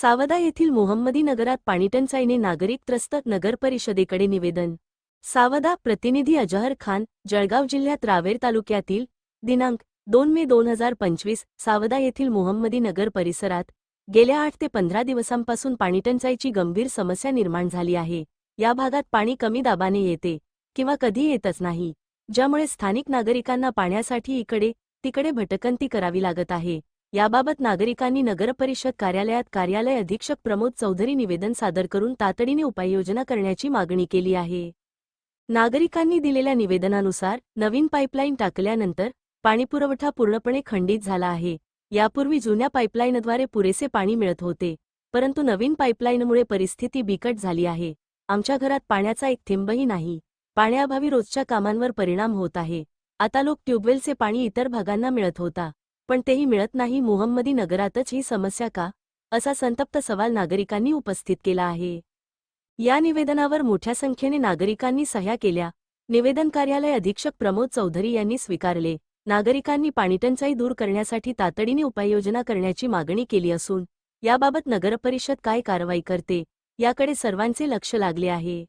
सावदा येथील मोहम्मदी नगरात पाणीटंचाईने नागरिक त्रस्त नगर परिषदेकडे निवेदन. सावदा प्रतिनिधी अजहर खान जळगाव जिल्ह्यात रावेर तालुक्यातील दिनांक दोन मे दोन हजार पंचवीस सावदा येथील मोहम्मदी नगर परिसरात गेल्या आठ ते पंधरा दिवसांपासून पाणीटंचाईची गंभीर समस्या निर्माण झाली आहे. या भागात पाणी कमी दाबाने येते किंवा कधी येतच नाही ज्यामुळे स्थानिक नागरिकांना पाण्यासाठी इकडे तिकडे भटकंती करावी लागत आहे. याबाबत नागरिकांनी नगरपरिषद कार्यालयात कार्यालय अधीक्षक प्रमोद चौधरी निवेदन सादर करून तातडीने उपाययोजना करण्याची मागणी केली आहे. नागरिकांनी दिलेल्या निवेदनानुसार नवीन पाईपलाईन टाकल्यानंतर पाणीपुरवठा पूर्णपणे खंडित झाला आहे. यापूर्वी जुन्या पाईपलाईनद्वारे पुरेसे पाणी मिळत होते परंतु नवीन पाईपलाईनमुळे परिस्थिती बिकट झाली आहे. आमच्या घरात पाण्याचा एक थेंबही नाही. पाण्याअभावी रोजच्या कामांवर परिणाम होत आहे. आता लोक ट्यूबवेलचे पाणी इतर भागांना मिळत होता. पण तेही मिळत नाही मोहम्मदी नगरातच ही समस्या का? असा संतप्त सवाल नागरिकांनी उपस्थित केला आहे. या निवेदनावर मोठ्या संख्येने नागरिकांनी सह्या केल्या. निवेदन कार्यालय अधीक्षक प्रमोद चौधरी यांनी स्वीकारले. नागरिकांनी पाणीटंचाई दूर करण्यासाठी तातडीने उपाययोजना करण्याची मागणी केली असून याबाबत नगरपरिषद काय कारवाई करते याकडे सर्वांचे लक्ष लागले आहे.